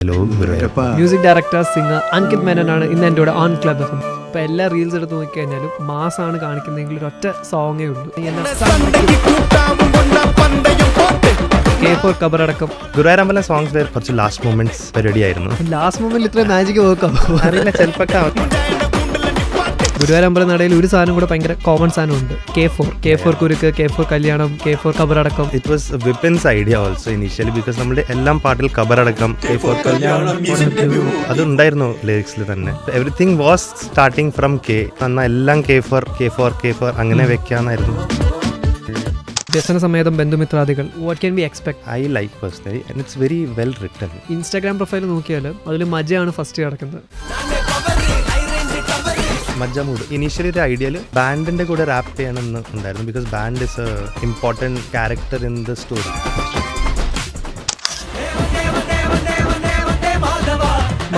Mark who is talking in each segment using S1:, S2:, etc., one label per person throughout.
S1: Hello
S2: music director singer Ankit മേനനാണ് ഇന്ന് എന്റെ കൂടെ ഓൺ ക്ലബ് എഫ് എം ഇപ്പൊ എല്ലാ റീൽസ് എടുത്ത് നോക്കിക്കഴിഞ്ഞാലും മാസാണ് കാണിക്കുന്നതെങ്കിൽ ഒറ്റ സോങ്ങേ ഉള്ളൂ. കെ ഫോർ കബറടക്കം
S1: ഗുരുവായൂരമ്പലം സോങ്സ് കുറച്ച് ലാസ്റ്റ് മൊമെന്റ്സ് പരിപാടി ആയിരുന്നു.
S2: ലാസ്റ്റ് മൊമെന്റിൽ ഇത്ര മാജിക് വർക്കാവും
S1: അറിയില്ല ചിലപ്പോൾ
S2: ഗുരുവായൂരമ്പലം നടയിൽ ഒരു സാധനം കൂടെ ഭയങ്കര കോമൺ സാധനം ഉണ്ട് കെ ഫോർ കെ ഫോർ കുരുക്ക് കെ ഫോർ കല്യാണം K four കബറടക്കം.
S1: It was Vipin's idea also initially because നമ്മുടെ എല്ലാം പാട്ടിൽ കബറടക്കം കെ ഫോർ കല്യാണം അതുണ്ടായിരുന്നു ലിറിക്സിൽ തന്നെ. Everything was starting from K എന്നാൽ എല്ലാം K four K four K four അങ്ങനെ വെക്കാന്നായിരുന്നു.
S2: വ്യസന സമേതം ബന്ധുമിത്രാദികൾ what can be expect
S1: I like personally and it's very well written
S2: Instagram profile നോക്കിയാൽ അതിൽ മജയാണ് ഫസ്റ്റ് കിടക്കുന്നത്.
S1: മജ്ജമൂഡ് ഇനീഷ്യലി ഒരു ഐഡിയയിൽ ബാൻഡിന്റെ കൂടെ റാപ്പ് ചെയ്യണമെന്ന് ഉണ്ടായിരുന്നു. Because band is a important character in the story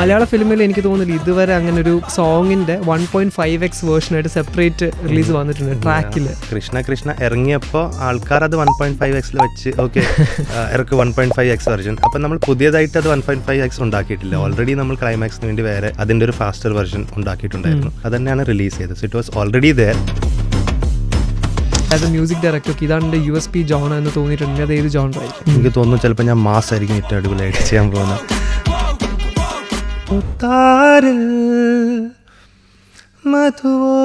S2: Malayala ഫിലിമിൽ എനിക്ക് തോന്നുന്നില്ല ഇതുവരെ അങ്ങനെ ഒരു സോങ്ങിന്റെ വൺ പോയിന്റ് ഫൈവ് എക്സ് വേർഷനായിട്ട് സെപ്പറേറ്റ് റിലീസ് വന്നിട്ടുണ്ട് ട്രാക്കിൽ
S1: കൃഷ്ണ കൃഷ്ണ ഇറങ്ങിയപ്പോൾ ആൾക്കാർ അത് വൺ പോയിന്റ് ഫൈവ് എക്സിൽ വെച്ച് ഓക്കെ ഇറക്ക് one point five X version അപ്പം നമ്മൾ പുതിയതായിട്ട് അത് വൺ പോയിന്റ് ഫൈവ് എക്സ് ഉണ്ടാക്കിയിട്ടില്ല. ഓൾറെഡി നമ്മൾ ക്ലൈമാക്സിന് വേണ്ടി വേറെ അതിന്റെ ഒരു ഫാസ്റ്റർ വെർഷൻ ഉണ്ടാക്കിയിട്ടുണ്ടായിരുന്നു. അത് തന്നെയാണ് റിലീസ് ചെയ്തത്. So it was already there
S2: as a music director ഇതാണ് എന്റെ യു എസ് പി ജോൺ എന്ന് തോന്നിയിട്ടുണ്ട് അത് ഏത് ജോൺ ആയിരിക്കും?
S1: എനിക്ക് തോന്നുന്നു ചിലപ്പോൾ ഞാൻ മാസ് ആയിരിക്കും ഏറ്റവും അടിപൊളിയായിട്ട് ചെയ്യാൻ പോകുന്നത്. താരിൽ മധുവോ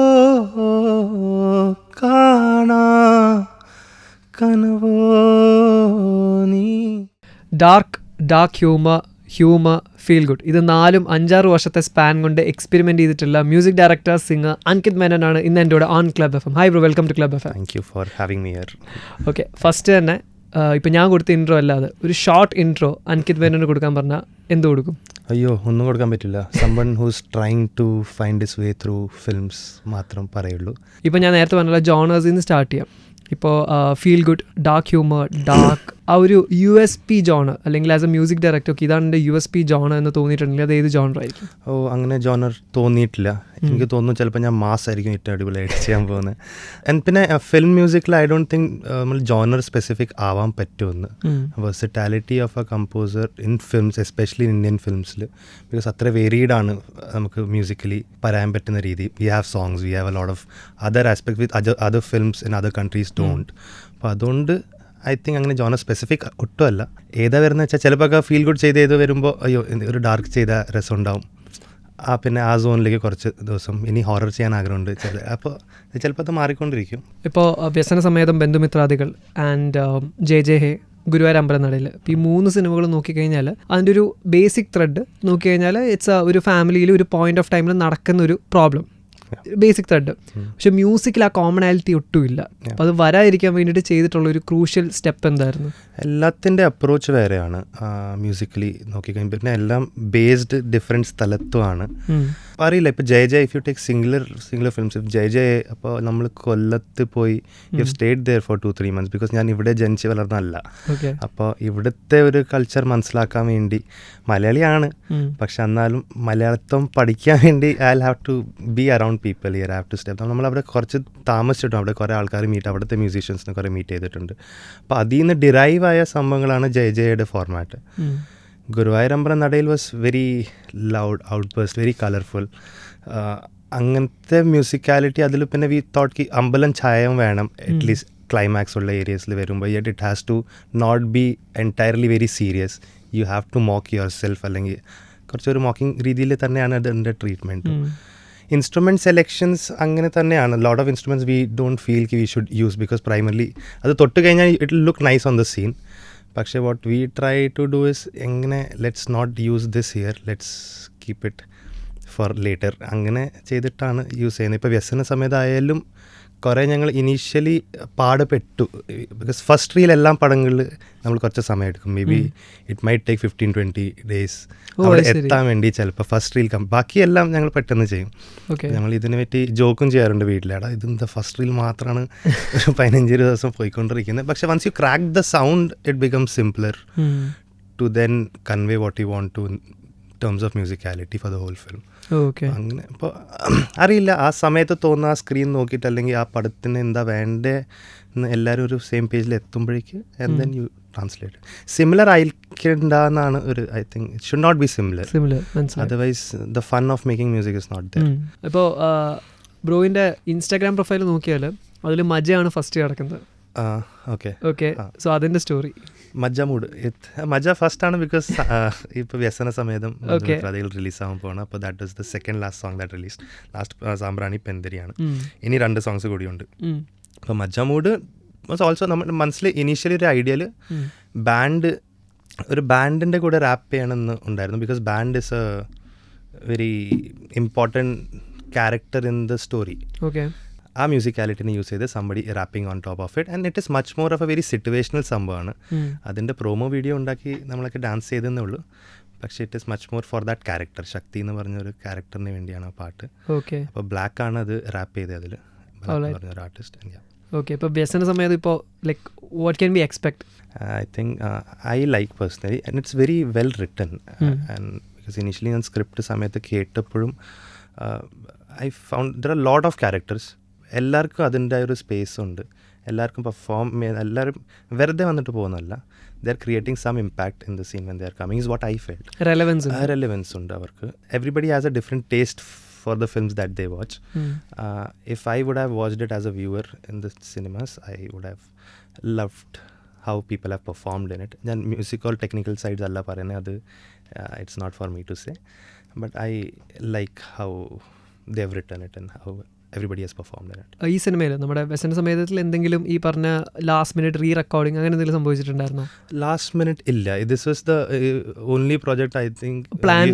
S1: കാണാ കനവോ നീ?
S2: Dark dark humour humour feel good ഇത് നാലും അഞ്ചാറ് വർഷത്തെ സ്പാൻ കൊണ്ട് എക്സ്പെരിമെന്റ് ചെയ്തിട്ടുള്ള മ്യൂസിക് ഡയറക്ടർ സിംഗർ അൻകിത് മേനോനാണ് ഇന്ന് എന്റെ കൂടെ on club F M hi bro welcome to club F M
S1: thank you for having me here
S2: okay first തന്നെ ഇപ്പം ഞാൻ കൊടുത്ത ഇൻട്രോ അല്ലാതെ ഒരു ഷോർട്ട് ഇൻട്രോ അൻകിത് മേനോന് കൊടുക്കാൻ പറഞ്ഞാൽ എന്ത് കൊടുക്കും?
S1: അയ്യോ ഒന്നും കൊടുക്കാൻ പറ്റില്ല. Someone who's trying to find is way through films മാത്രം പറയുള്ളൂ.
S2: ഇപ്പോൾ ഞാൻ നേരത്തെ പറഞ്ഞല്ലോ ജോണേഴ്സിൽ നിന്ന് സ്റ്റാർട്ട് ചെയ്യാം. ഇപ്പോൾ feel good dark humour dark ആ ഒരു യു എസ് പി ജോൺ അല്ലെങ്കിൽ ആസ് എ മ്യൂസിക് ഡയറക്ടർ ഒക്കെ ഇതാണ് എന്റെ യു എസ് പി ജോൺ എന്ന് തോന്നിയിട്ടുണ്ടെങ്കിൽ അത് ഏത് ജോണർ ആയിരിക്കും?
S1: ഓ അങ്ങനെ ജോണർ തോന്നിയിട്ടില്ല. എനിക്ക് തോന്നുന്നു ചിലപ്പോൾ ഞാൻ മാസ് ആയിരിക്കും ഏറ്റവും അടിപൊളിയായിട്ട് ചെയ്യാൻ പോകുന്നത് ആൻഡ് പിന്നെ ഫിലിം മ്യൂസിക്കിൽ ഐ ഡോണ്ട് തിങ്ക് നമ്മൾ ജോണർ സ്പെസിഫിക് ആവാൻ പറ്റുമെന്ന്. Versatility of a composer in films especially in Indian ഫിലിംസിൽ because അത്ര വേരീഡ് ആണ് നമുക്ക് മ്യൂസിക്കലി പറയാൻ പറ്റുന്ന രീതി. We have songs we have a lot of other aspect with other films in other countries don't അപ്പോൾ അതുകൊണ്ട് ഐ തിങ്ക് അങ്ങനെ genre specific ഒട്ടുമല്ല. ഏതാ വരുന്നത് വെച്ചാൽ ചിലപ്പോൾ ഫീൽ ഗുഡ് ചെയ്ത് ചെയ്ത് വരുമ്പോൾ അയ്യോ ഒരു ഡാർക്ക് ചെയ്ത രസം ഉണ്ടാവും. ആ പിന്നെ ആ സോണിലേക്ക് കുറച്ച് ദിവസം. ഇനി ഹോറർ ചെയ്യാൻ ആഗ്രഹമുണ്ട് അപ്പോൾ ചിലപ്പോൾ അത് മാറിക്കൊണ്ടിരിക്കും.
S2: ഇപ്പോൾ വ്യസന സമേതം ബന്ധുമിത്രാദികൾ and J J hey Guruvayur അമ്പലനടയിൽ. ഈ മൂന്ന് സിനിമകൾ നോക്കിക്കഴിഞ്ഞാൽ അതിന്റെ ഒരു ബേസിക് ത്രെഡ് നോക്കിക്കഴിഞ്ഞാൽ ഇറ്റ്സ് ഒരു ഫാമിലിയിൽ ഒരു പോയിന്റ് ഓഫ് ടൈമിൽ നടക്കുന്ന ഒരു പ്രോബ്ലം ബേസിക് ത്രെഡ് പക്ഷെ മ്യൂസിക്കിൽ ആ കോമണാലിറ്റി ഒട്ടുമില്ല. അപ്പം അത് വരാതിരിക്കാൻ വേണ്ടിയിട്ട് ചെയ്തിട്ടുള്ള ഒരു ക്രൂഷ്യൽ സ്റ്റെപ്പ് എന്തായിരുന്നു?
S1: എല്ലാത്തിന്റെ അപ്രോച്ച് വേറെയാണ് മ്യൂസിക്കലി നോക്കിക്കഴിഞ്ഞാൽ പിന്നെ എല്ലാം ബേസ്ഡ് ഡിഫറെന്റ് സ്ഥലത്തുമാണ് അറിയില്ല. ഇപ്പോൾ Jaya Jaya if you take singular singular films if Jaya Jaya അപ്പോൾ നമ്മൾ കൊല്ലത്ത് പോയി you state there for two three months because ഞാൻ ഇവിടെ ജനിച്ച് വളർന്നല്ല അപ്പോൾ ഇവിടുത്തെ ഒരു കൾച്ചർ മനസ്സിലാക്കാൻ വേണ്ടി മലയാളിയാണ്. പക്ഷെ എന്നാലും മലയാളത്വം പഠിക്കാൻ വേണ്ടി I have to be around people year have to step നമ്മൾ അവിടെ കുറച്ച് താമസിച്ചിട്ടുണ്ട്. അവിടെ കുറേ ആൾക്കാർ മീറ്റ് അവിടുത്തെ മ്യൂസീഷ്യൻസിനെ കുറേ മീറ്റ് ചെയ്തിട്ടുണ്ട്. അപ്പോൾ അതിൽ നിന്ന് ഡിറൈവ് ആയ സംഭവങ്ങളാണ് ജയ ജയയുടെ ഫോർമാറ്റ് ഗുരുവായൂരമ്പലം നടയിൽ was very loud outburst very colourful അങ്ങനത്തെ മ്യൂസിക്കാലിറ്റി അതിൽ പിന്നെ വി തോട്ട് കി അമ്പലം ഛായം വേണം അറ്റ്ലീസ്റ്റ് ക്ലൈമാക്സ് ഉള്ള ഏരിയസിൽ വരുമ്പോൾ yet it has to not be entirely very serious you have to mock yourself അല്ലെങ്കിൽ കുറച്ചൊരു മോക്കിംഗ് രീതിയിൽ തന്നെയാണ് അതിന്റെ ട്രീറ്റ്മെന്റ് ഇൻസ്ട്രുമെന്റ് സെലക്ഷൻസ് അങ്ങനെ തന്നെയാണ്. Lot of instruments we don't feel Ki we should use because primarily അത് തൊട്ട് കഴിഞ്ഞാൽ it look nice on the scene പക്ഷേ what we try to do is എങ്ങനെ let's not use this year let's keep it for later അങ്ങനെ ചെയ്തിട്ടാണ് use ചെയ്യുന്നത്. ഇപ്പോൾ വ്യസന സമയത്തായാലും കുറേ ഞങ്ങൾ ഇനീഷ്യലി പാടുപെട്ടു. ബിക്കോസ് ഫസ്റ്റ് റീൽ എല്ലാം പടങ്ങളിൽ നമ്മൾ കുറച്ച് സമയം എടുക്കും maybe it might take fifteen twenty
S2: days
S1: അവിടെ. എത്താൻ വേണ്ടി ചിലപ്പോൾ ഫസ്റ്റ് റീൽ കം ബാക്കിയെല്ലാം ഞങ്ങൾ പെട്ടെന്ന് ചെയ്യും. ഞങ്ങൾ ഇതിനെ പറ്റി ജോക്കും ചെയ്യാറുണ്ട് വീട്ടിലേടാ എന്താ ഫസ്റ്റ് റീൽ മാത്രമാണ് ഒരു പതിനഞ്ച് ദിവസം പോയിക്കൊണ്ടിരിക്കുന്നത്. പക്ഷെ once you crack the sound it become simpler to then convey what you want to terms of musicality for the whole film
S2: okay
S1: അങ്ങനെ ഇപ്പോൾ അറിയില്ല. ആ സമയത്ത് തോന്നുന്ന ആ സ്ക്രീൻ നോക്കിയിട്ട് അല്ലെങ്കിൽ ആ പടത്തിന് എന്താ വേണ്ടേ എന്ന് എല്ലാവരും ഒരു സെയിം പേജിൽ എത്തുമ്പോഴേക്ക് and then you translate similar ആയി ആയിരിക്കണ്ടെന്നാണ് ഒരു I think it should not be
S2: similar similar
S1: otherwise the fun of making music is not there
S2: ഇപ്പോൾ ബ്രോയിന്റെ ഇൻസ്റ്റാഗ്രാം പ്രൊഫൈൽ നോക്കിയാൽ അതിൽ മജയാണ് ഫസ്റ്റ് കിടക്കുന്നത്. Okay
S1: okay.
S2: സോ അതിന്റെ സ്റ്റോറി
S1: മജ്ജ മൂഡ് മജ്ജ ഫസ്റ്റ് ആണ് ബിക്കോസ് ഇപ്പോൾ വ്യസന സമേതം കഥയിൽ റിലീസ് ആവാൻ പോകണം അപ്പോൾ that is the second last song that release last സാമ്പ്രാണി പെന്തരിയാണ്. ഇനി രണ്ട് സോങ്സ് കൂടിയുണ്ട്. അപ്പോൾ മജ്ജ മൂഡ് വാസ് ഓൾസോ നമ്മുടെ മനസ്സിൽ ഇനീഷ്യലി ഒരു ഐഡിയയിൽ ബാൻഡ് ഒരു ബാൻഡിന്റെ കൂടെ റാപ്പ് ചെയ്യണമെന്ന് ഉണ്ടായിരുന്നു. Because band is a very important character in the story
S2: okay
S1: ആ മ്യൂസിക്കാലിറ്റിനെ യൂസ് ചെയ്ത് somebody rapping on top of it and it is much more of a very situational സംഭവമാണ്. അതിന്റെ പ്രോമോ വീഡിയോ ഉണ്ടാക്കി നമ്മളൊക്കെ ഡാൻസ് ചെയ്തെന്നേ ഉള്ളൂ. പക്ഷേ it is much more for that character Shakti എന്ന് പറഞ്ഞ ഒരു ക്യാരക്ടറിന് വേണ്ടിയാണ് ആ പാട്ട്.
S2: ഓക്കെ
S1: അപ്പോൾ ബ്ലാക്ക് ആണ് അത് റാപ്പ് ചെയ്തത് അതിൽ
S2: പറഞ്ഞ
S1: ഒരു ആർട്ടിസ്റ്റ്
S2: ഓക്കെ ഇപ്പോൾ വ്യസന സമയത്ത് ഇപ്പോൾ like what can be expect
S1: I think I like personally and it's very well written and because initially ഞാൻ സ്ക്രിപ്റ്റ് സമയത്ത് കേട്ടപ്പോഴും I found there are lot of characters എല്ലാവർക്കും അതിന്റെ ഒരു സ്പേസ് ഉണ്ട്. എല്ലാവർക്കും പെർഫോം എല്ലാവരും വെറുതെ വന്നിട്ട് പോകുന്നതല്ല. They're creating some impact in the scene when they're coming is what I
S2: felt
S1: relevance relevance ഉണ്ട്. അവർക്ക്. Everybody has a different taste for the films that they watch if I would have watched it as a viewer in the cinemas I would have loved how people have performed in it ഞാൻ musical technical sides അല്ല പറയുന്നത് അത് it's not for me to say but I like how they have written it and how everybody has performed
S2: ഈ സിനിമയിൽ നമ്മുടെ വ്യസന സമയത്തിൽ എന്തെങ്കിലും ഈ പറഞ്ഞ ലാസ്റ്റ് മിനിറ്റ് റീ റെക്കോർഡിംഗ് അങ്ങനെ എന്തെങ്കിലും സംഭവിച്ചിട്ടുണ്ടായിരുന്നോ?
S1: ലാസ്റ്റ് മിനിറ്റ് ഇല്ല. This was the only project I think
S2: plan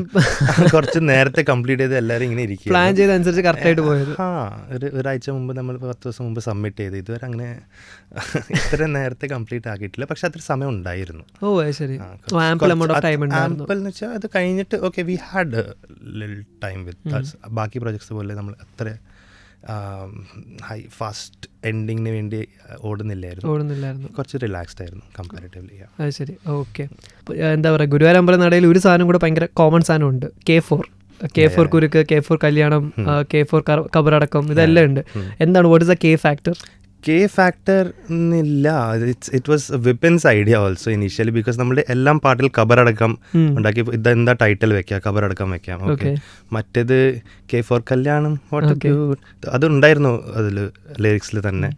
S1: കുറച്ച് നേരത്തെ കംപ്ലീറ്റ് ചെയ്ത് എല്ലാവരും ഇങ്ങനെ ഇരിക്കും
S2: പ്ലാൻ ചെയ്ത അനുസരിച്ച് കറക്റ്റായിട്ട് പോയത്.
S1: ആ ഒരു ഒരാഴ്ച മുമ്പ് നമ്മൾ പത്ത് ദിവസം മുമ്പ് സബ്മിറ്റ് ചെയ്ത്. ഇതുവരെ അങ്ങനെ ഇത്ര നേരത്തെ കംപ്ലീറ്റ് ആക്കിയിട്ടില്ല. പക്ഷെ അത്ര സമയം ഉണ്ടായിരുന്നു.
S2: ഓ ശരി. ആമ്പിൾ എമൗണ്ട് ഓഫ് ടൈം ഉണ്ടായിരുന്നു.
S1: ample എന്ന് വെച്ചാൽ അത് കഴിഞ്ഞിട്ട് ഓക്കെ വി ഹാഡ് ലിൽ ടൈം വിത്ത് ബാക്കി പ്രോജക്ട്സ് പോലെ നമ്മൾ അത്ര ഹൈ ഫാസ്റ്റ് എൻഡിങ്ങിന് വേണ്ടി ഓടുന്നില്ലായിരുന്നു.
S2: ഓടുന്നില്ലായിരുന്നു.
S1: കുറച്ച് റിലാക്സ്ഡ് ആയിരുന്നു കമ്പാരിറ്റീവ്ലി
S2: അത് ശരി. ഓക്കെ എന്താ പറയുക ഗുരുവായൂർ അമ്പലം നടയിൽ ഒരു സാധനം കൂടെ ഭയങ്കര കോമൺ സാധനം ഉണ്ട്. കെ ഫോർ കെ ഫോർ കുരുക്ക് കെ ഫോർ കല്യാണം കെ ഫോർ കബറടക്കം ഇതെല്ലാം ഉണ്ട്. എന്താണ് what is a K factor
S1: K factor എന്നില്ല it's it was Vipin's idea also initially because നമ്മുടെ എല്ലാം പാട്ടിൽ കബറടക്കം ഉണ്ടാക്കി. ഇതെന്താ ടൈറ്റിൽ വെക്കാം? കബറടക്കം വെക്കാം. ഓക്കെ. മറ്റേത് കെ ഫോർ കല്യാണം വാട്ട്
S2: Okay.
S1: അത് ഉണ്ടായിരുന്നു അതിൽ ലിറിക്സിൽ തന്നെ.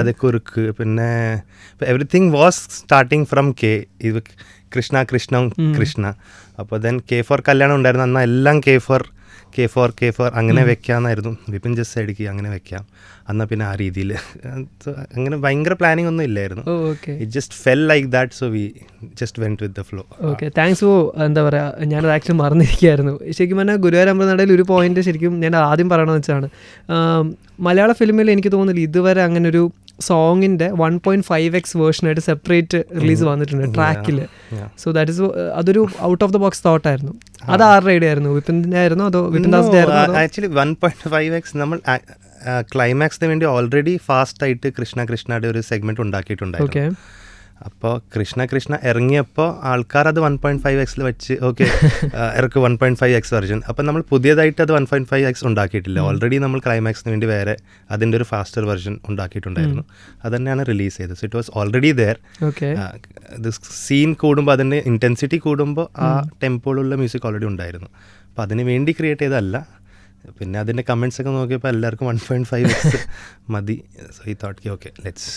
S1: അതെ കുറുക്ക് പിന്നെ everything was starting from K ഇത് കൃഷ്ണ കൃഷ്ണ കൃഷ്ണ. അപ്പോൾ ദെൻ കെ ഫോർ കല്യാണം ഉണ്ടായിരുന്നു. എന്നാൽ എല്ലാം K for K for K for അങ്ങനെ വെക്കാമെന്നായിരുന്നു വിപിൻ ജസ്റ്റ് സൈഡിക്ക് അങ്ങനെ വെക്കാം. എന്നാൽ പിന്നെ ആ രീതിയിൽ അങ്ങനെ ഭയങ്കര പ്ലാനിങ് ഒന്നും ഇല്ലായിരുന്നു. It just fell like that so we just went with the flow
S2: okay thanks for എന്താ പറയുക ഞാനത് ആക്ച്വലി മറന്നിരിക്കുകയായിരുന്നു. ശരിക്കും പറഞ്ഞാൽ ഗുരുവായൂർ അമ്പലനടയിൽ ഒരു പോയിന്റ് ശരിക്കും ഞാൻ ആദ്യം പറയണമെന്ന് വെച്ചാണ് മലയാള ഫിലിമിൽ എനിക്ക് തോന്നുന്നില്ല ഇതുവരെ അങ്ങനെ ഒരു സോങ്ങിന്റെ വൺ പോയിന്റ് ഫൈവ് എക്സ് വേർഷനായിട്ട് സെപ്പറേറ്റ് റിലീസ് വന്നിട്ടുണ്ട് ട്രാക്കിൽ സോ ദാറ്റ് ഇസ് അതൊരു ഔട്ട് ഓഫ് ദ ബോക്സ് തോട്ടായിരുന്നു അത് ആരുടെ ഐഡിയ ആയിരുന്നു? വിപിന്റെ ആയിരുന്നു? അതോ വിപിൻ ദാസിന്റെ ആയിരുന്നോ?
S1: Actually one point five X നമ്മൾ ക്ലൈമാക്സിന് വേണ്ടി ഓൾറെഡി ഫാസ്റ്റ് ആയിട്ട് കൃഷ്ണ കൃഷ്ണയുടെ ഒരു സെഗ്മെന്റ് ഉണ്ടാക്കിയിട്ടുണ്ടായിരുന്നു. അപ്പോൾ കൃഷ്ണ കൃഷ്ണ ഇറങ്ങിയപ്പോൾ ആൾക്കാർ അത് വൺ പോയിന്റ് ഫൈവ് എക്സിൽ വെച്ച് ഓക്കെ ഇറക്ക് one point five X version അപ്പം നമ്മൾ പുതിയതായിട്ട് അത് വൺ പോയിന്റ് ഫൈവ് എക്സ് ഉണ്ടാക്കിയിട്ടില്ല. ഓൾറെഡി നമ്മൾ ക്ലൈമാക്സിന് വേണ്ടി വേറെ അതിന്റെ ഒരു ഫാസ്റ്റർ വെർഷൻ ഉണ്ടാക്കിയിട്ടുണ്ടായിരുന്നു. അത് തന്നെയാണ് റിലീസ് ചെയ്തത്. So it was already there
S2: okay
S1: ഇത് സീൻ കൂടുമ്പോൾ അതിന്റെ ഇന്റൻസിറ്റി കൂടുമ്പോൾ ആ ടെമ്പോളുള്ള മ്യൂസിക് ഓൾറെഡി ഉണ്ടായിരുന്നു. അപ്പോൾ അതിന് വേണ്ടി ക്രിയേറ്റ് ചെയ്തതല്ല. പിന്നെ അതിന്റെ കമൻസ് ഒക്കെ നോക്കിയപ്പോൾ എല്ലാവർക്കും വൺ പോയിന്റ് ഫൈവ് എക്സ് മതി. സോ ഈ thought okay let's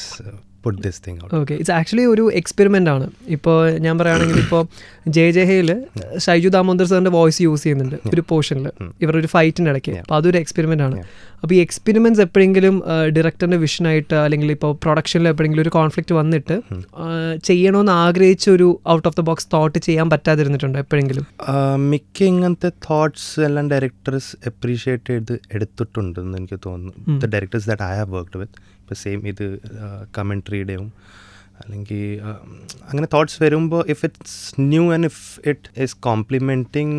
S1: put this thing
S2: okay it's actually ഒരു എക്സ്പെരിമെന്റ് ആണ്. ഇപ്പോൾ ഞാൻ പറയുകയാണെങ്കിൽ ഇപ്പോൾ ജെ ജെ ഹേയിൽ ഷൈജു ദാമോദർ സാറിന്റെ വോയിസ് യൂസ് ചെയ്യുന്നുണ്ട് ഒരു പോർഷനിൽ ഇവരുടെ ഒരു ഫൈറ്റിന്റെ ഇടയ്ക്ക്. അപ്പോൾ അതൊരു എക്സ്പെരിമെന്റ് ആണ്. അപ്പോൾ ഈ എക്സ്പെരിമെന്റ്സ് എപ്പോഴെങ്കിലും ഡയറക്ടറിന്റെ വിഷനായിട്ട് അല്ലെങ്കിൽ ഇപ്പോൾ പ്രൊഡക്ഷനിൽ എപ്പോഴെങ്കിലും ഒരു കോൺഫ്ലിക്റ്റ് വന്നിട്ട് ആ, ചെയ്യണമെന്ന് ആഗ്രഹിച്ച ഒരു out of the box thought ചെയ്യാൻ പറ്റാതിരുന്നിട്ടുണ്ടോ എപ്പോഴെങ്കിലും?
S1: മിക്ക ഇങ്ങനത്തെ തോട്ട്സ് എല്ലാം ഡയറക്ടേഴ്സ് അപ്രീഷിയേറ്റ് ചെയ്ത് എടുത്തിട്ടുണ്ടെന്ന് എനിക്ക് തോന്നുന്നു. The directors that I have worked with ഇപ്പോൾ സെയിം ഇത് കമൻട്രിയുടെയും അല്ലെങ്കിൽ അങ്ങനെ തോട്ട്സ് വരുമ്പോൾ if it's new and if it is complementing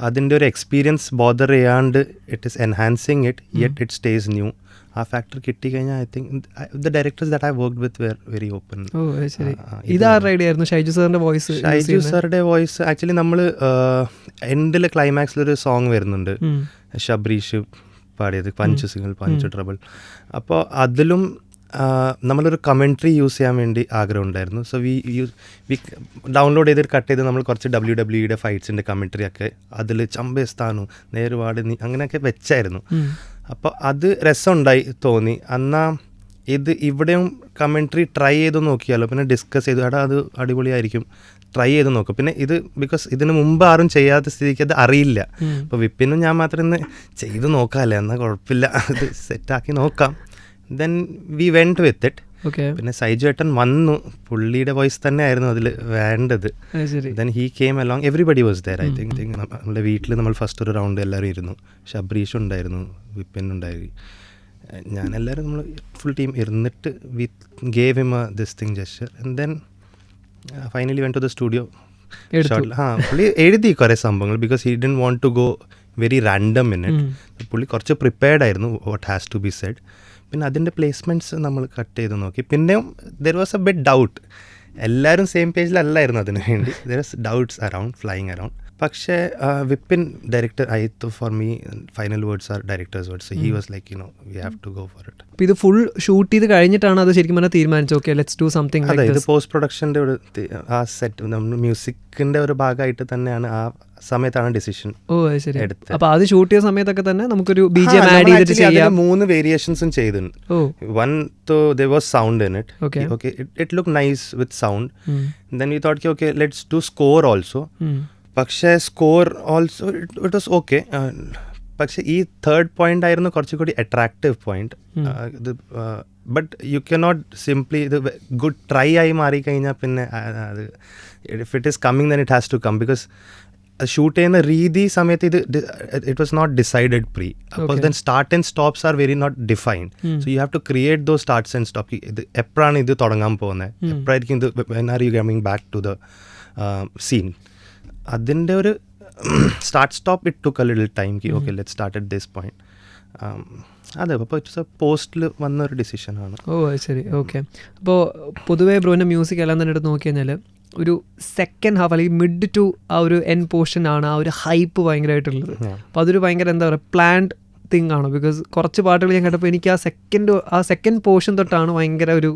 S1: അതിന്റെ ഒരു എക്സ്പീരിയൻസ് ബോദർ ചെയ്യാണ്ട് it is enhancing it yet it stays new ആ ഫാക്ടർ കിട്ടിക്കഴിഞ്ഞാൽ I think the directors that I work with were very open
S2: ഓ അത് ശരി.
S1: ആ, ആ,
S2: ഇത് ആരുടെ ഐഡിയ ആയിരുന്നു? ഷൈജു സാറിന്റെ വോയിസ്
S1: ഷൈജു സാറുടെ വോയിസ് ആക്ച്വലി നമ്മൾ എൻഡിൽ ക്ലൈമാക്സിലൊരു സോങ് വരുന്നുണ്ട്. ശബരീഷ് പാടിയത് പഞ്ച് സിംഗിൾ പഞ്ച് ട്രബിൾ. അപ്പോൾ അതിലും നമ്മളൊരു കമൻട്രി യൂസ് ചെയ്യാൻ വേണ്ടി ആഗ്രഹം ഉണ്ടായിരുന്നു. So we use we download ചെയ്തിട്ട് കട്ട് ചെയ്ത് നമ്മൾ കുറച്ച് ഡബ്ല്യു ഡബ്ല്യുയുടെ ഫൈറ്റ്സിന്റെ കമൻട്രി ഒക്കെ അതിൽ ചമ്പേസ്ഥാനു നേരുപാട് നീ അങ്ങനെയൊക്കെ വെച്ചായിരുന്നു. അപ്പോൾ അത് രസമുണ്ടായി തോന്നി. എന്നാ ഇത് ഇവിടെയും കമൻട്രി ട്രൈ ചെയ്ത് നോക്കിയാലോ? പിന്നെ ഡിസ്കസ് ചെയ്തു എടാ അത് അടിപൊളിയായിരിക്കും. ട്രൈ ചെയ്ത് നോക്കും. പിന്നെ ഇത് ബിക്കോസ് ഇതിന് മുമ്പ് ആരും ചെയ്യാത്ത സ്ഥിതിക്ക് അത് അറിയില്ല. അപ്പോൾ വിപ്പിനും ഞാൻ മാത്രം ഇന്ന് ചെയ്ത് നോക്കാമല്ലേ എന്നാൽ കുഴപ്പമില്ല. സെറ്റ് സെറ്റാക്കി നോക്കാം. Then we went with it
S2: okay
S1: പിന്നെ സൈജു ഏട്ടൻ വന്നു. പുള്ളിയുടെ വോയിസ് തന്നെ ആയിരുന്നു അതിൽ വേണ്ടത്. Then he came along everybody was there I think think നമ്മുടെ വീട്ടിൽ നമ്മൾ ഫസ്റ്റ് ഒരു റൗണ്ട് എല്ലാവരും ഇരുന്നു. ഷബ്രീഷ് ഉണ്ടായിരുന്നു. വിപിൻ ഉണ്ടായി. ഞാൻ എല്ലാവരും നമ്മൾ ഫുൾ ടീം ഇരുന്നിട്ട് we gave him this thing just and then finally went to the
S2: studio.
S1: ആ പുള്ളി എഴുതി കുറേ സംഭവങ്ങൾ because he didn't want to go very random in it പുള്ളി കുറച്ച് പ്രിപ്പയർഡ് ആയിരുന്നു what has to be said പിന്നെ അതിന്റെ പ്ലേസ്മെന്റ്സ് നമ്മൾ കട്ട് ചെയ്ത് നോക്കി. പിന്നെയും there was a bit doubt എല്ലാവരും സെയിം പേജിലല്ലായിരുന്നു അതിന് വേണ്ടി. There was doubts around flying around പക്ഷേ Vipin director I for me final words are directors words he was like you know we have to go for it
S2: അപ്പോൾ ഇത് full shoot ചെയ്ത് കഴിഞ്ഞിട്ടാണ് അത് ശരിക്കും പറഞ്ഞാൽ തീരുമാനിച്ചത്. ഓക്കെ ലെറ്റ്സ് ഡു സംതിങ്
S1: അതെ ഇത് പോസ്റ്റ് പ്രൊഡക്ഷന്റെ ഒരു ആ സെറ്റ് നമ്മൾ മ്യൂസിക്കിന്റെ ഒരു ഭാഗമായിട്ട് തന്നെയാണ് ആ സമയത്താണ് ഡിസിഷൻ
S2: ഓ ശരി.
S1: എടുത്ത്.
S2: അപ്പൊ അത് ഷൂട്ട് ചെയ്ത സമയത്തൊക്കെ തന്നെ നമുക്കൊരു ബി ജെ ആഡ് ചെയ്തിട്ട് ചെയ്യാം.
S1: മൂന്ന് വേരിയേഷൻസും ചെയ്തിട്ടുണ്ട്. One though the was sound in it
S2: okay
S1: okay it look nice with sound then we thought okay let's do score
S2: okay,
S1: പക്ഷേ score also it was okay പക്ഷേ ഈ തേർഡ് പോയിന്റ് ആയിരുന്നു കുറച്ചുകൂടി attractive point ഇത് but you K not simply ഇത് good try ആയി മാറിക്കഴിഞ്ഞാൽ പിന്നെ അത് if it is coming then it has to come because shoot ചെയ്യുന്ന രീതി സമയത്ത് ഇത് it was not decided pre അപ്പോൾ. Then start and stops are very not
S2: defined.
S1: So you have to create those starts and stop ഇത് എപ്പോഴാണ് ഇത് തുടങ്ങാൻ പോകുന്നത്. എപ്പോഴായിരിക്കും ഇത് when are you coming back to the scene അതിന്റെ ഒരു start stop it took a little time Ki okay let start at this point അതെ അപ്പോൾ ഇറ്റ്സ് പോസ്റ്റിൽ വന്ന ഒരു ഡിസിഷനാണ്
S2: ഓ ശരി. ഓക്കെ അപ്പോൾ പൊതുവേ ബ്രോന്റെ മ്യൂസിക് എല്ലാം തന്നെ എടുത്ത് നോക്കി കഴിഞ്ഞാൽ ഒരു സെക്കൻഡ് ഹാഫ് അല്ലെങ്കിൽ മിഡ് ടു ആ ഒരു എൻ പോർഷൻ ആണ് ആ ഒരു ഹൈപ്പ് ഭയങ്കരമായിട്ടുള്ളത് അപ്പോൾ അതൊരു ഭയങ്കര എന്താ പറയുക പ്ലാൻഡ് തിങ് ആണ്. ബിക്കോസ് കുറച്ച് പാട്ടുകൾ ഞാൻ കേട്ടപ്പോൾ എനിക്ക് ആ സെക്കൻഡ് ആ സെക്കൻഡ് പോർഷൻ തൊട്ടാണ് ഭയങ്കര ഒരു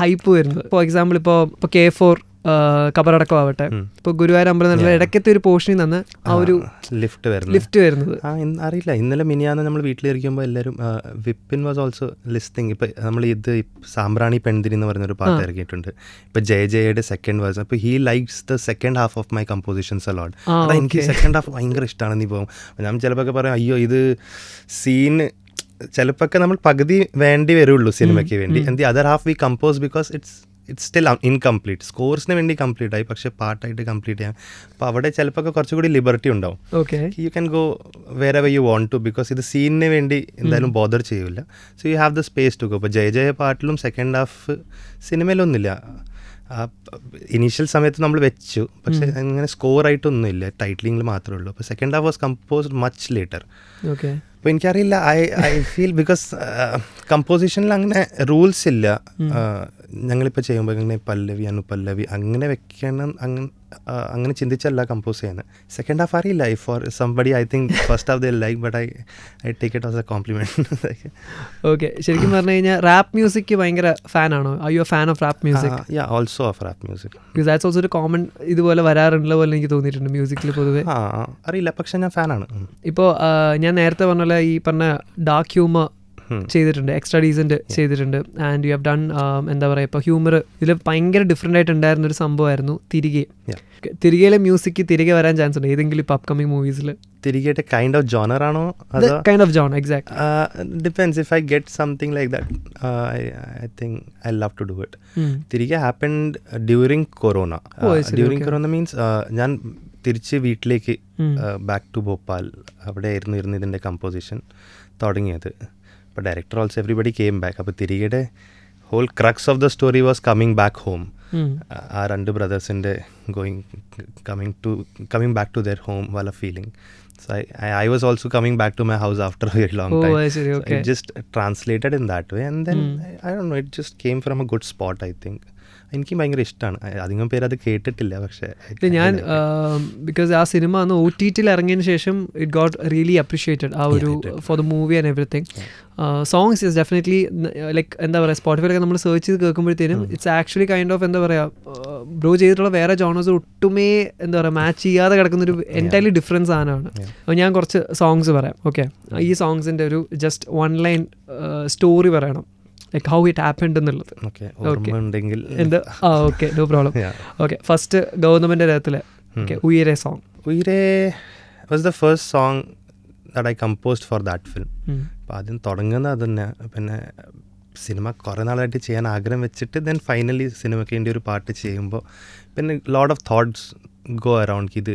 S2: ഹൈപ്പ് വരുന്നത്. ഫോർ എക്സാമ്പിൾ ഇപ്പോൾ ഇപ്പോൾ കെ ഫോർ കബറടക്കം ഇപ്പൊ ഗുരുവായൂർ അമ്പലം ഇടയ്ക്കത്തെ ഒരു പോർഷനിൽ നിന്ന് ആ ഒരു
S1: ലിഫ്റ്റ് വരുന്നത്.
S2: ലിഫ്റ്റ് വരുന്നത്.
S1: അറിയില്ല. ഇന്നലെ മിനിയാന്ന് നമ്മൾ വീട്ടിലിരിക്കുമ്പോൾ എല്ലാവരും വിപ്പിൻ വാസ് ഓൾസോ ലിസ്റ്റിംഗ് ഇപ്പൊ നമ്മൾ ഇത് സാമ്പ്രാണി പെൺതിരി എന്ന് പറഞ്ഞൊരു പാട്ട്
S2: ഇറങ്ങിയിട്ടുണ്ട്
S1: ഇറക്കിയിട്ടുണ്ട്. ഇപ്പം ജയ ജയയുടെ സെക്കൻഡ് വേഴ്സ് അപ്പൊ he likes the second half of my compositions
S2: a lot
S1: അതാ എനിക്ക് സെക്കൻഡ് ഹാഫ് ഭയങ്കര ഇഷ്ടമാണ് നീ പോകും ഞാൻ ചിലപ്പോൾ ഒക്കെ പറയും അയ്യോ ഇത് സീൻ ചിലപ്പോൾ നമ്മൾ പകുതി വേണ്ടി വരുള്ളൂ സിനിമയ്ക്ക് വേണ്ടി. And the other half we compose because it's it's still incomplete സ്കോർസിന് വേണ്ടി കംപ്ലീറ്റ് ആയി പക്ഷേ പാട്ടായിട്ട് കംപ്ലീറ്റ് ചെയ്യാം അപ്പോൾ അവിടെ ചിലപ്പോൾ ഒക്കെ കുറച്ചുകൂടി ലിബർട്ടി ഉണ്ടാവും. Okay you can go wherever you want to because ഇത് സീനിന് വേണ്ടി എന്തായാലും ബോദർ ചെയ്യില്ല so you have the space to go ഇപ്പോൾ ജയ ജയ പാട്ടിലും സെക്കൻഡ് ഹാഫ് സിനിമയിലൊന്നുമില്ല ഇനീഷ്യൽ സമയത്ത് നമ്മൾ വെച്ചു. പക്ഷെ അങ്ങനെ സ്കോർ ആയിട്ടൊന്നുമില്ല. ടൈറ്റിലിംഗിൽ മാത്രമേ ഉള്ളൂ. അപ്പോൾ second half was composed much later
S2: okay
S1: അപ്പോൾ എനിക്കറിയില്ല. ഐ ഐ ഫീൽ ബിക്കോസ് കമ്പോസിഷനിൽ അങ്ങനെ റൂൾസ് ഇല്ല. ഞങ്ങളിപ്പോൾ ചെയ്യുമ്പോൾ ഇങ്ങനെ പല്ലവി അനുപല്ലവി അങ്ങനെ വെക്കണം അങ്ങനെ അങ്ങനെ ചിന്തിച്ചല്ല കമ്പോസ് ചെയ്യുന്നത് സെക്കൻഡ് ഹാഫ് അറിയില്ല I for somebody I think first half the like but I I take it as a compliment
S2: okay ശരിക്കും പറഞ്ഞു കഴിഞ്ഞാൽ റാപ്പ് മ്യൂസിക് ഭയങ്കര ഫാനാണോ? I you fan of rap music
S1: ya also of rap music
S2: because that's also ഒരു common ഇതുപോലെ വരാറുള്ള പോലെ എനിക്ക് തോന്നിയിട്ടുണ്ട് മ്യൂസിക്കിൽ പൊതുവേ.
S1: അറിയില്ല. പക്ഷേ ഞാൻ ഫാനാണ്.
S2: ഇപ്പോൾ ഞാൻ നേരത്തെ പറഞ്ഞ പോലെ ഈ പറഞ്ഞ ഡാർക്ക് ഹ്യൂമർ ചെയ്തിട്ടുണ്ട് എക്സ്ട്രാ ഡീസന്റ് ചെയ്തിട്ടുണ്ട്. ആൻഡ് യു ഹാവ് ഡൺ എന്താ പറയുക ഇപ്പോൾ ഹ്യൂമർ ഇതിൽ ഭയങ്കര ഡിഫറെന്റ് ആയിട്ട് ഉണ്ടായിരുന്ന ഒരു സംഭവമായിരുന്നു തിരികെ. തിരികെയിലെ മ്യൂസിക് തിരികെ വരാൻ ചാൻസ് ഉണ്ട്. ഏതെങ്കിലും ഇപ്പോൾ അപ്കമിങ് മൂവീസിൽ
S1: തിരികെ കൈൻഡ് ഓഫ് ജോണർ ആണോ
S2: kind of genre exact
S1: depends if I get something like that I think I love to do it തിരികെ
S2: happened during
S1: corona
S2: during.
S1: Corona means ഞാൻ തിരിച്ച് വീട്ടിലേക്ക് ബാക്ക് ടു ഭോപ്പാൽ. അവിടെ ആയിരുന്നു ഇരുന്ന് ഇതിന്റെ കമ്പോസിഷൻ തുടങ്ങിയത്. അപ്പോൾ director also everybody came back അപ്പോൾ തിരികെയുടെ whole crux of the story was coming back home ആ രണ്ട് ബ്രദേഴ്സിൻ്റെ going coming to coming back to their home വല feeling so I I was also coming back to my house after a very long
S2: oh
S1: time
S2: അത് ശരി
S1: So
S2: okay
S1: it just translated in that way, and then
S2: Hmm.
S1: I, I don't know. It just came from a good spot, I think. എനിക്ക് ഭയങ്കര ഇഷ്ടമാണ് അധികം പേര് അത് കേട്ടിട്ടില്ല പക്ഷേ
S2: ഞാൻ ബിക്കോസ് ആ സിനിമ അന്ന് ഒ ടി ടിയിൽ ഇറങ്ങിയതിന് ശേഷം ഇറ്റ് ഗോട്ട് റിയലി അപ്രീഷിയേറ്റഡ് ആ ഒരു for the movie and everything songs is definitely like എന്താ പറയുക സ്പോട്ടിഫൈലൊക്കെ നമ്മൾ സെർച്ച് ചെയ്ത് കേൾക്കുമ്പോഴത്തേനും ഇറ്റ്സ് ആക്ച്വലി കൈൻഡ് ഓഫ് എന്താ പറയുക ബ്രോ ചെയ്തിട്ടുള്ള വേറെ ജോണേഴ്സ് ഒട്ടുമേ എന്താ പറയുക മാച്ച് ചെയ്യാതെ കിടക്കുന്ന ഒരു എന്റയർലി ഡിഫറൻസ് സാധനമാണ്. അപ്പോൾ ഞാൻ കുറച്ച് സോങ്സ് പറയാം. ഓക്കെ ഈ സോങ്സിന്റെ ഒരു ജസ്റ്റ് വൺ ലൈൻ സ്റ്റോറി പറയണം. ലൈക്ക് ഹൗ ഇറ്റ് ആപ്പൻഡ് എന്നുള്ളത്. എന്ത്? ആ okay no
S1: problem.
S2: Okay first ഗൗതമന്റെ രഥത്തിലെ. Okay Uyare song
S1: Uyare was the first song that I composed for that film അപ്പോൾ ആദ്യം തുടങ്ങുന്നത് അത് തന്നെ. പിന്നെ സിനിമ കുറേ നാളായിട്ട് ചെയ്യാൻ ആഗ്രഹം വെച്ചിട്ട് ദെൻ ഫൈനലി സിനിമയ്ക്ക് വേണ്ടി ഒരു പാട്ട് ചെയ്യുമ്പോൾ പിന്നെ load of thoughts go around ഇത്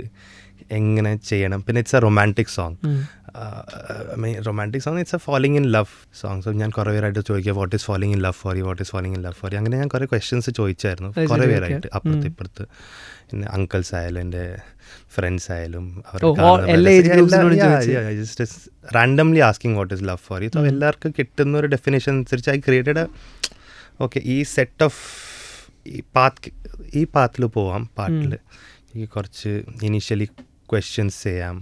S1: എങ്ങനെ ചെയ്യണം? പിന്നെ it's a romantic song romantic song it's a falling in love song so ഞാൻ കുറേ പേരായിട്ട് ചോദിക്കുക what is falling in love for you what is falling in love for you അങ്ങനെ ഞാൻ കുറേ ക്വസ്റ്റ്യൻസ് ചോദിച്ചായിരുന്നു കുറേ പേരായിട്ട്. അപ്പുറത്ത്. ഇപ്പുറത്ത് പിന്നെ അങ്കിൾസ് ആയാലും എന്റെ ഫ്രണ്ട്സ് ആയാലും
S2: Oh, ചോദിച്ചു.
S1: Randomly asking what is love for you
S2: so
S1: എല്ലാവർക്കും കിട്ടുന്ന ഒരു ഡെഫിനേഷൻ അനുസരിച്ച് ഐ ക്രിയേറ്റഡ് ഓക്കെ ഈ സെറ്റ് ഓഫ് ഈ പാത്ത് ഈ പാത്തിൽ പോവാം പാട്ടിൽ എനിക്ക് കുറച്ച് ഇനീഷ്യലി ക്വസ്റ്റ്യൻസ് ചെയ്യാം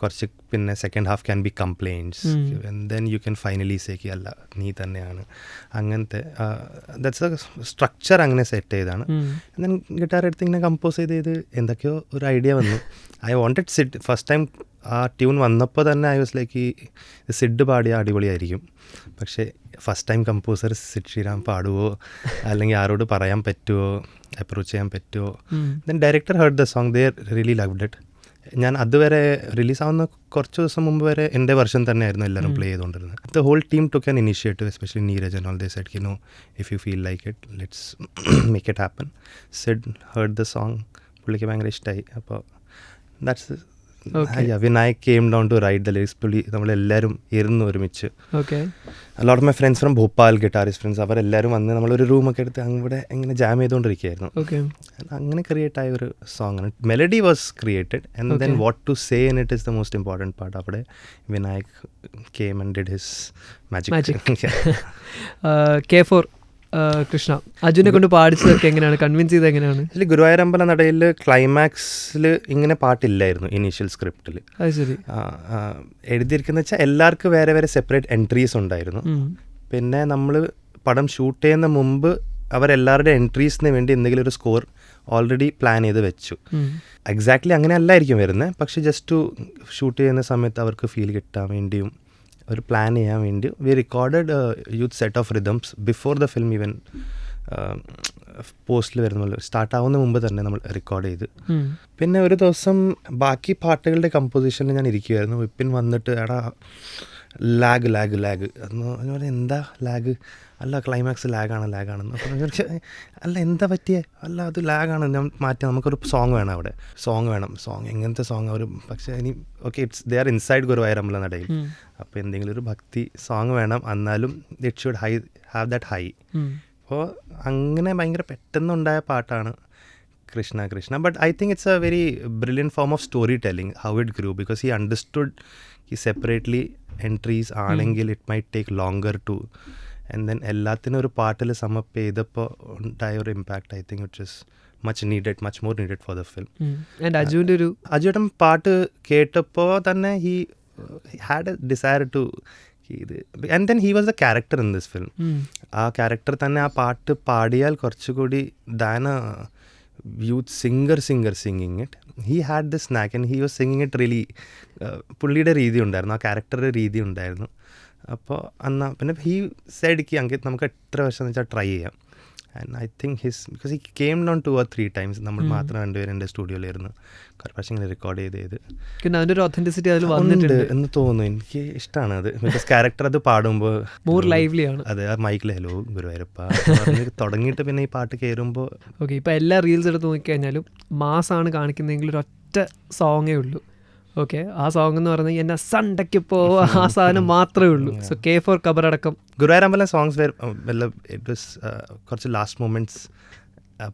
S1: കുറച്ച് പിന്നെ second half can be complains
S2: ഉം.
S1: Then you can finally say അല്ല നീ തന്നെയാണ്. അങ്ങനത്തെ ദാറ്റ്സ് എ സ്ട്രക്ചർ അങ്ങനെ സെറ്റ് ചെയ്താണ് ദെൻ ഗിറ്റാർ എടുത്ത് ഇങ്ങനെ കമ്പോസ് ചെയ്ത് ചെയ്ത് എന്തൊക്കെയോ ഒരു ഐഡിയ വന്നു. I wanted Sid first time ആ ട്യൂൺ വന്നപ്പോൾ തന്നെ ഐ വാസ് ലൈക്ക് ഈ സിഡ് പാടിയ അടിപൊളിയായിരിക്കും. പക്ഷേ first time composer Sid Sriram പാടുവോ? അല്ലെങ്കിൽ ആരോട് പറയാൻ പറ്റുമോ അപ്രോച്ച് ചെയ്യാൻ പറ്റുമോ then director heard the song they really loved it ഞാൻ അതുവരെ റിലീസാവുന്ന കുറച്ച് ദിവസം മുമ്പ് വരെ എന്റെ വെർഷൻ തന്നെയായിരുന്നു എല്ലാവരും പ്ലേ ചെയ്തുകൊണ്ടിരുന്നത്. The whole team too can initiative especially Neeraj and all they Ki no if you feel like it let's make it happen said heard the song പുള്ളിക്ക് ഭയങ്കര ഇഷ്ടമായി അപ്പോൾ that's
S2: Okay.
S1: Vinayak came down to write the lyrics പുള്ളി നമ്മളെല്ലാവരും ഇരുന്ന് ഒരുമിച്ച്. Lot my friends from Bhopal guitarist friends അവരെല്ലാവരും വന്ന് നമ്മളൊരു റൂമൊക്കെ എടുത്ത് അവിടെ ഇങ്ങനെ ജാം ചെയ്തുകൊണ്ടിരിക്കുകയായിരുന്നു അങ്ങനെ ക്രിയേറ്റ് ആയ ഒരു സോങ് ആണ്. Melody was created and
S2: then.
S1: What to say in it is the most important part അവിടെ Vinayak came and did his.
S2: Magic K for Krishna. അർജുനെ കൊണ്ട് പാടിച്ചതൊക്കെ എങ്ങനെയാണ്? കൺവിൻസ് ചെയ്ത് എങ്ങനെയാണ്?
S1: ആക്ച്വലി ഗുരുവായൂരമ്പല നടയിൽ ക്ലൈമാക്സിൽ ഇങ്ങനെ പാട്ടില്ലായിരുന്നു ഇനീഷ്യൽ സ്ക്രിപ്റ്റിൽ
S2: അത് ശരി.
S1: എഴുതിയിരിക്കുന്ന വെച്ചാൽ എല്ലാവർക്കും വേറെ വേറെ സെപ്പറേറ്റ് എൻട്രീസ് ഉണ്ടായിരുന്നു. പിന്നെ നമ്മൾ പടം ഷൂട്ട് ചെയ്യുന്ന മുമ്പ് അവരെല്ലാവരുടെ എൻട്രീസിന് വേണ്ടി എന്തെങ്കിലും ഒരു സ്കോർ ഓൾറെഡി പ്ലാൻ ചെയ്ത് വെച്ചു. എക്സാക്ട്ലി അങ്ങനെ അല്ലായിരിക്കും വരുന്നത്. പക്ഷെ ജസ്റ്റ് ടു ഷൂട്ട് ചെയ്യുന്ന സമയത്ത് അവർക്ക് ഫീൽ കിട്ടാൻ വേണ്ടിയും ഒരു പ്ലാൻ ചെയ്യാൻ വേണ്ടി we recorded youth set of rhythms before the film even പോസ്റ്റിൽ വരുന്ന സ്റ്റാർട്ട് ആവുന്ന മുമ്പ് തന്നെ നമ്മൾ റെക്കോർഡ് ചെയ്ത്. പിന്നെ ഒരു ദിവസം ബാക്കി പാട്ടുകളുടെ കമ്പോസിഷനിൽ ഞാൻ ഇരിക്കുമായിരുന്നു വിപ്പിൻ വന്നിട്ട് എടാ ലാഗ് ലാഗ് ലാഗ് എന്ന് പറഞ്ഞ പോലെ എന്താ ലാഗ് അല്ല ക്ലൈമാക്സ് ലാഗാണ് ലാഗാണെന്ന് അല്ല എന്താ പറ്റിയേ? അല്ല അത് ലാഗാണ് ഞാൻ മാറ്റാം. നമുക്കൊരു സോങ് വേണം അവിടെ. സോങ് വേണം. സോങ് എങ്ങനത്തെ സോങ് ഒരു പക്ഷേ ഇനി okay it's they are inside Guruvayoorambala നടയിൽ. അപ്പോൾ എന്തെങ്കിലും ഒരു ഭക്തി സോങ് വേണം. എന്നാലും it should high have that
S2: high.
S1: അപ്പോൾ അങ്ങനെ ഭയങ്കര പെട്ടെന്നുണ്ടായ പാട്ടാണ് Krishna Krishna. But I think it's a very brilliant form of story telling how it grew because he understood he separately entries ആണെങ്കിൽ it might take longer to and then എല്ലാത്തിനും ഒരു പാട്ടിൽ sum up ചെയ്തപ്പോൾ ഉണ്ടായ ഒരു impact I think it is much needed much more needed for the
S2: film. And അജുവിന്റെ ഒരു
S1: അജുവേട്ടൻ പാട്ട് കേട്ടപ്പോൾ തന്നെ he had a desire to ഇത്. And then he was the character in this
S2: film.
S1: ആ ക്യാരക്ടർ തന്നെ ആ പാട്ട് പാടിയാൽ കുറച്ചുകൂടി than youth singer singer singing it he had the knack and he was singing it really പുള്ളിയുടെ രീതി ഉണ്ടായിരുന്നു. ആ ക്യാരക്ടറുടെ രീതി ഉണ്ടായിരുന്നു. അപ്പോൾ അന്നാ പിന്നെ ഹീ സൈഡിക്ക് അങ്കിത് നമുക്ക് എത്ര വർഷം എന്ന് വെച്ചാൽ ട്രൈ ചെയ്യാം. And I think his because he came down two or three times നമ്മൾ മാത്രം രണ്ടുപേരും എന്റെ സ്റ്റുഡിയോയിലായിരുന്നു. കുറേ പ്രാവശ്യം ഇങ്ങനെ റെക്കോർഡ് ചെയ്ത് ചെയ്ത്
S2: പിന്നെ അതിന്റെ ഒരു ഒത്തന്റിസിറ്റി അതിൽ വന്നിട്ടുണ്ട്.
S1: എന്ന് തോന്നുന്നു. എനിക്ക് ഇഷ്ടമാണ് അത്. ബിക്കോസ് ക്യാരക്ടർ അത് പാടുമ്പോൾ
S2: മോർ ലൈവ്ലി ആണ്.
S1: അതെ ആ മൈക്കിൽ ഹലോ ഗുരുവായൂരപ്പ. തുടങ്ങിയിട്ട് പിന്നെ ഈ പാട്ട് കയറുമ്പോൾ
S2: ഓക്കെ ഇപ്പോൾ എല്ലാ റീൽസ് എടുത്ത് നോക്കിക്കഴിഞ്ഞാലും മാസാണ് കാണിക്കുന്നതെങ്കിൽ ഒരു ഒറ്റ സോങ്ങേ ഉള്ളൂ. ഓക്കെ ആ സോങ് എന്ന് പറഞ്ഞാൽ എന്നെ സണ്ടയ്ക്കിപ്പോൾ ആ സാധനം മാത്രമേ ഉള്ളൂ. സോ കെ ഫോർ കബറടക്കം.
S1: ഗുരുവായൂരമ്പലം സോങ്സ് ഇറ്റ് വാസ് കുറച്ച് ലാസ്റ്റ് മൊമെന്റ്സ്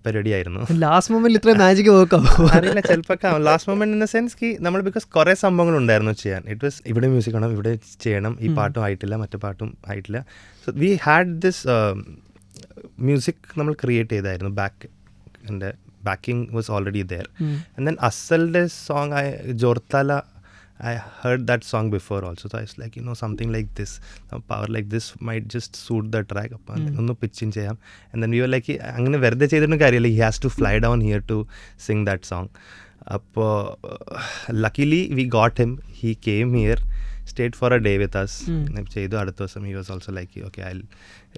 S1: പരിപാടി ആയിരുന്നു
S2: ലാസ്റ്റ് മൊമെന്റിൽ ഇത്രയും മാജിക് വർക്കാവും
S1: അറിയില്ല ചിലപ്പോൾ last moment in the sense കി നമ്മൾ ബിക്കോസ് കുറേ സംഭവങ്ങൾ ഉണ്ടായിരുന്നു ചെയ്യാൻ. ഇറ്റ് വാസ് ഇവിടെ മ്യൂസിക് വേണം ഇവിടെ ചെയ്യണം. ഈ. പാട്ടും ആയിട്ടില്ല മറ്റു പാട്ടും ആയിട്ടില്ല. So we had this music നമ്മൾ ക്രിയേറ്റ് ചെയ്തായിരുന്നു ബാക്ക് എന്റെ backing was already there. Mm. And then Asalde's song, I Jortala, I heard that song before also. So I was like, you know, something like this, power like this might just suit the track. Mm. pitch in And then we were like, he has to fly down here to sing that song. Up, uh, luckily, we got him. He came here he came here stayed for a day with us ചെയ്തു അടുത്ത ദിവസം he was also like okay I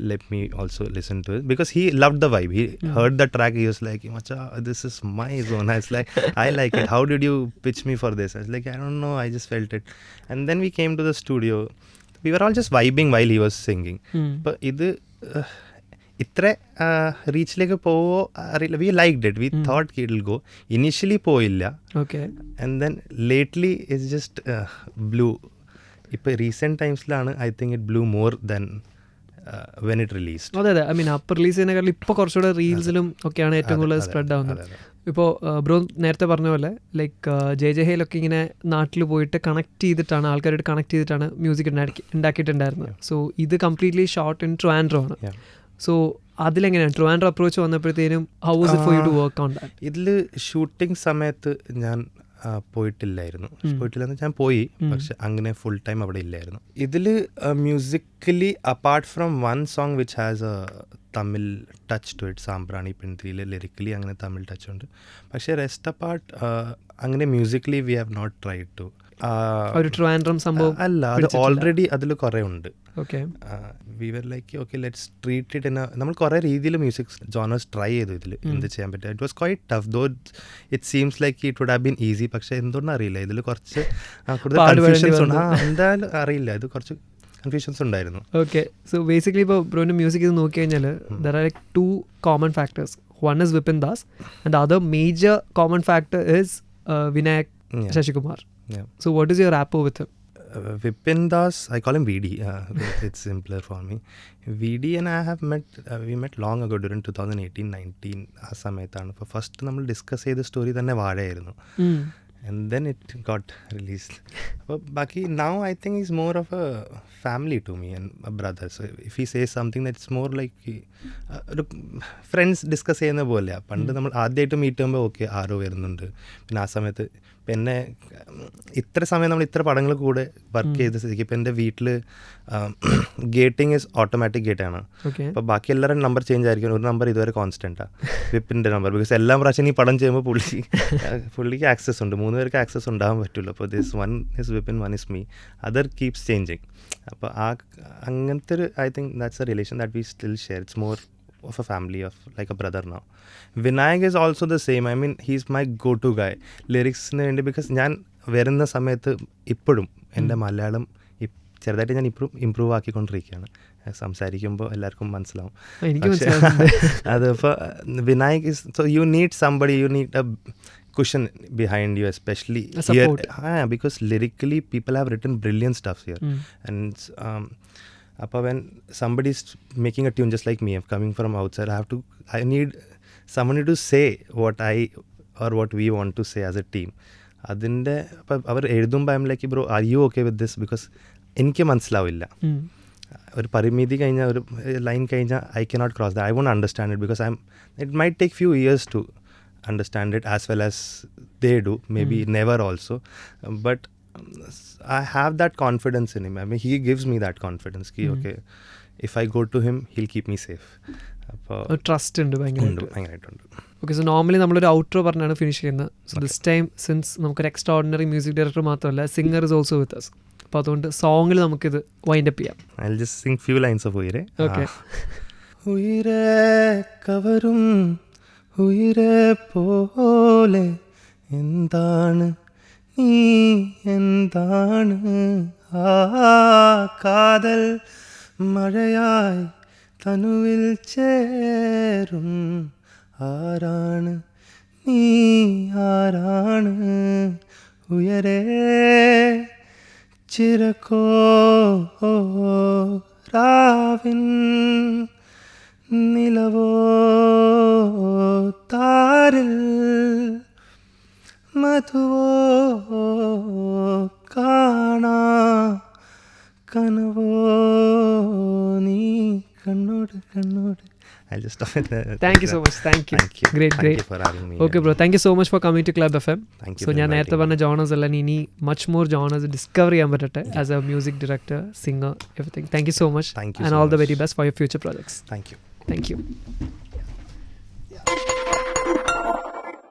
S1: let me also listen to it because he love the vibe he heard the track he was like മച്ചാ this is my zone I like I like it how did you pitch me for this I like I don't know I just felt it and then we came to the studio we were all just vibing while he was singing അപ്പോൾ ഇത് uh, ഇത്ര റീച്ചിലേക്ക് പോവോ അറിയില്ല we like it we thought it will go initially പോയില്ല
S2: okay
S1: and then lately it's just blue ഇപ്പോൾ recent ടൈംസിലാണ് I think it blew more than when it release
S2: അതെ അതെ. ഐ മീൻ അപ്പം റിലീസ് ചെയ്യുന്നതിനേക്കാൾ ഇപ്പോൾ കുറച്ചുകൂടെ റീൽസിലും ഒക്കെയാണ് ഏറ്റവും കൂടുതൽ സ്പ്രെഡ് ആവുന്നത്. ഇപ്പോൾ ബ്രോ നേരത്തെ പറഞ്ഞ പോലെ ലൈക്ക് ജെ ജെ ഹേലൊക്കെ ഇങ്ങനെ നാട്ടിൽ പോയിട്ട് കണക്ട് ചെയ്തിട്ടാണ് ആൾക്കാരോട് കണക്ട് ചെയ്തിട്ടാണ് മ്യൂസിക് ഉണ്ടാക്കി ഉണ്ടാക്കിയിട്ടുണ്ടായിരുന്നത്. സോ ഇത് കംപ്ലീറ്റ്ലി ഷോർട്ട് ഇൻ ട്രാൻഡ്രോ ആണ്. സോ അതിലെങ്ങനെയാണ് ട്രാൻഡ്രോ approach വന്നപ്പോഴത്തേനും how was it for you to work on that
S1: ഇതിൽ ഷൂട്ടിംഗ് സമയത്ത് ഞാൻ പോയിട്ടില്ലായിരുന്നു. പോയിട്ടില്ലെന്ന് ഞാൻ പോയി പക്ഷെ അങ്ങനെ ഫുൾ ടൈം അവിടെ ഇല്ലായിരുന്നു. ഇതിൽ musically apart from one song which has a Tamil touch to it സാമ്പ്രാണി പെൺതിയിൽ ലിറിക്കലി അങ്ങനെ തമിഴ് ടച്ച് ഉണ്ട്. പക്ഷേ റെസ്റ്റ് അപ്പാർട്ട് അങ്ങനെ musically we have not try to
S2: ഒരു സംഭവം
S1: അല്ല അത് ഓൾറെഡി അതിൽ കുറേ ഉണ്ട്. Okay we were like okay let's treat it നമ്മൾ കുറേ രീതിയിൽ മ്യൂസിക് ജോണേഴ്സ് ട്രൈ ചെയ്തു ഇതിൽ. എന്ത് ചെയ്യാൻ പറ്റുക? It was quite tough though it seems like it would have been easy പക്ഷേ എന്തുകൊണ്ടും അറിയില്ല? ഇതിൽ കുറച്ച് കൂടുതൽ കൺഫ്യൂഷൻസ് ഉണ്ട്. ആ എന്തായാലും അറിയില്ല. ഇത് കുറച്ച് കൺഫ്യൂഷൻസ് ഉണ്ടായിരുന്നു.
S2: ഓക്കെ സോ ബേസിക്കലി ഇപ്പോൾ ബ്രോന്റെ മ്യൂസിക് ഇത് നോക്കി കഴിഞ്ഞാൽ there are like two common factors one is Vipin Das and other major common factor is
S1: Vinayak
S2: Sasikumar
S1: Yeah.
S2: So what is your rapport with
S1: Uh, Vipin Das, I call him VD. Uh, it's simpler for me. VD and I have met, uh, we met long ago during 2018-19 ആ സമയത്താണ് അപ്പോൾ first നമ്മൾ discuss ചെയ്ത story തന്നെ വാഴയായിരുന്നു and then it got released. But Baki, now I think he's more of a family to me and a brother. So if he says something that's more like uh, ഒരു friends discuss ചെയ്യുന്ന പോലെയാ പണ്ട് നമ്മൾ ആദ്യമായിട്ട് meet ചെയ്യുമ്പോൾ okay ആരോ വരുന്നുണ്ട് പിന്നെ ആ സമയത്ത് ഉം, ഇത്ര സമയം നമ്മൾ ഇത്ര പടങ്ങൾ കൂടെ വർക്ക് ചെയ്ത സ്ഥിതിക്ക് ഇപ്പം എന്റെ വീട്ടിൽ ഗേറ്റിംഗ് ഇസ് ഓട്ടോമാറ്റിക് ഗേറ്റാണ് അപ്പോൾ ബാക്കി എല്ലാവരും നമ്പർ ചേഞ്ച് ആയിരിക്കും. ഒരു നമ്പർ ഇതുവരെ കോൺസ്റ്റന്റാണ് വിപ്പിന്റെ നമ്പർ. ബിക്കോസ് എല്ലാ പ്രാവശ്യം ഈ പടം ചെയ്യുമ്പോൾ പുള്ളി പുള്ളിക്ക് ആക്സസ് ഉണ്ട്. മൂന്ന് പേർക്ക് ആക്സസ് ഉണ്ടാകാൻ പറ്റുള്ളൂ അപ്പോൾ this one is Vipin one is me other keeps changing അപ്പോൾ ആ അങ്ങനത്തെ ഒരു I think that's a relation that we still share it's more of a family of like a brother no Vinayak is also the same I mean he's my go to guy ലിറിക്സിന് വേണ്ടി because ഞാൻ വരുന്ന സമയത്ത് ഇപ്പോഴും എന്റെ മലയാളം ഇപ്- ചെറുതായിട്ട് ഞാൻ improve improve ആക്കിക്കൊണ്ടിരിക്കുകയാണ്. സംസാരിക്കുമ്പോൾ എല്ലാവർക്കും മനസ്സിലാവും.
S2: എനിക്ക്
S1: പക്ഷേ
S2: മനസ്സിലാവുന്നുണ്ട്.
S1: അതിപ്പോൾ Vinayak is so you need somebody you need a cushion behind you especially
S2: A support.
S1: here. Ah, because lyrically people have written brilliant stuff when somebody is making a tune just like me tune coming from outside I have to I need someone I need say to say what I or what we want to say as a team. അതിന്റെ അപ്പം അവർ എഴുതുമ്പോൾ I'm like bro are you okay with this because എനിക്ക് മനസ്സിലാവില്ല. ഒരു പരിമിതി കഴിഞ്ഞാൽ ഒരു ലൈൻ കഴിഞ്ഞാൽ I cannot cross the I won't understand it because I'm it my take few years to understand it as well as they do maybe never also but I have that confidence in him I mean he gives me that confidence Ki okay if I go to him he'll keep me safe അപ്പോൾ
S2: trust ഉണ്ട്
S1: ഉണ്ട് ഭയങ്കരമായിട്ടുണ്ട്.
S2: Okay so normally നമ്മളൊരു outro പറഞ്ഞാണ് finish ചെയ്യുന്നത്. So this time since നമുക്കൊരു extraordinary music director മാത്രമല്ല singer is also with us അപ്പോൾ അതുകൊണ്ട് സോങ്ങിൽ നമുക്കിത് വൈൻഡ് അപ്പ് ചെയ്യാം.
S1: I just sing few lines of Uyare.
S2: Okay
S1: ഉയരെ കവരും ഉയരെ പോലെ എന്താണ് നീ എന്താണ് ആ കാതൽ മഴയായി തനുവിൽ ചേരും? ആരാണ്? നീ ആരാണ്? ഉയരേ ചിരക്കോ രാവിൻ നിലവോ താരിൽ മധുവോ കാണാ കനവോ നീ കണ്ണോട് കണ്ണോട് I just
S2: thank you so much so much.
S1: Thank you.
S2: Great
S1: Thank you for having me.
S2: Okay, bro. Thank you so much for coming to club F M
S1: Thank you
S2: so
S1: for
S2: ഞാൻ നേരത്തെ പറഞ്ഞ genres എല്ലാം ഇനി much more genres discover ചെയ്യാൻ പറ്റട്ടെ as a music director singer everything thank you so much
S1: Thank you
S2: and
S1: so
S2: all the
S1: much.
S2: Very best for your future projects
S1: Thank you.
S2: Thank you